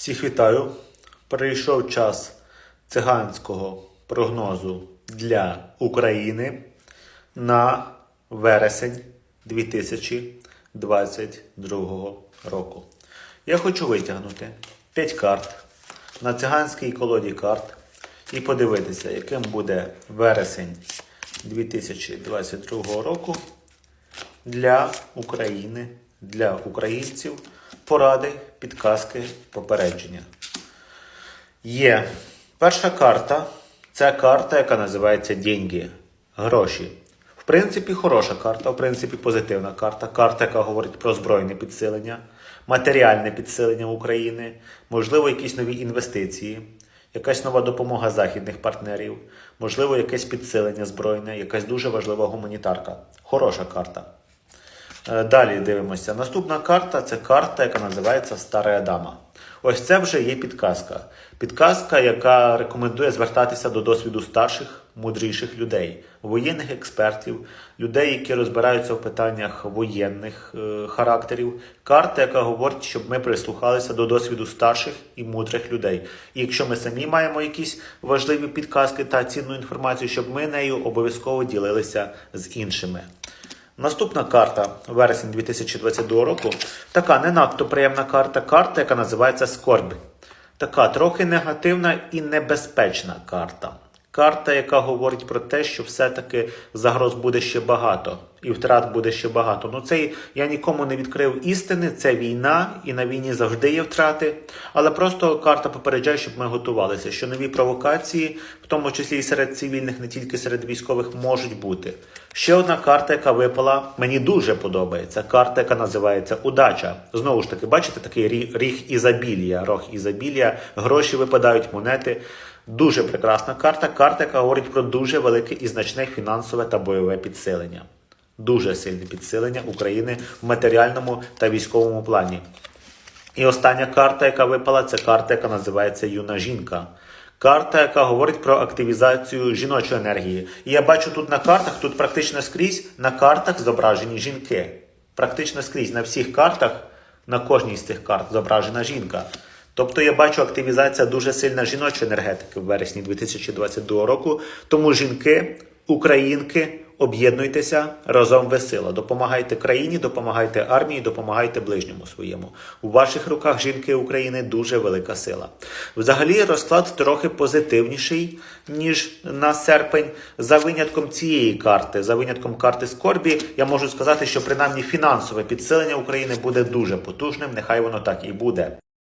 Всіх вітаю. Прийшов час циганського прогнозу для України на вересень 2022 року. Я хочу витягнути 5 карт на циганській колоді карт і подивитися, яким буде вересень 2022 року для України, для українців поради, підказки, попередження. Є перша карта це карта, яка називається Деньги. Гроші. В принципі, хороша карта, в принципі, позитивна карта. Карта, яка говорить про збройне підсилення, матеріальне підсилення України, можливо, якісь нові інвестиції, якась нова допомога західних партнерів, можливо, якесь підсилення збройне, якась дуже важлива гуманітарка. Хороша карта. Е, Далі дивимося. Наступна карта це карта, яка називається Стара Дама. Ось це вже є підказка. Підказка, яка рекомендує звертатися до досвіду старших, мудріших людей, воєнних експертів, людей, які розбираються в питаннях воєнних е, характерів. Карта, яка говорить, щоб ми прислухалися до досвіду старших і мудрих людей. І якщо ми самі маємо якісь важливі підказки та цінну інформацію, щоб ми нею обов'язково ділилися з іншими. Наступна карта вересень 2022 року. Така не надто приємна карта. Карта, яка називається Скорбь. Така трохи негативна і небезпечна карта. Карта, яка говорить про те, що все-таки загроз буде ще багато і втрат буде ще багато. Ну це я нікому не відкрив істини. Це війна, і на війні завжди є втрати. Але просто карта попереджає, щоб ми готувалися, що нові провокації, в тому числі і серед цивільних, не тільки серед військових, можуть бути. Ще одна карта, яка випала, мені дуже подобається. Карта, яка називається Удача. Знову ж таки, бачите, такий рі- ріг ізобілія, рог ізобілія, гроші випадають, монети. Дуже прекрасна карта. Карта, яка говорить про дуже велике і значне фінансове та бойове підсилення. Дуже сильне підсилення України в матеріальному та військовому плані. І остання карта, яка випала, це карта, яка називається Юна жінка. Карта, яка говорить про активізацію жіночої енергії. І я бачу тут на картах, тут практично скрізь на картах зображені жінки. Практично скрізь на всіх картах, на кожній з цих карт зображена жінка. Тобто я бачу активізація дуже сильна жіночої енергетики в вересні 2022 року. Тому жінки, українки, об'єднуйтеся разом весело. Допомагайте країні, допомагайте армії, допомагайте ближньому своєму. У ваших руках жінки України дуже велика сила. Взагалі розклад трохи позитивніший ніж на серпень. За винятком цієї карти, за винятком карти Скорбі, я можу сказати, що принаймні фінансове підсилення України буде дуже потужним. Нехай воно так і буде.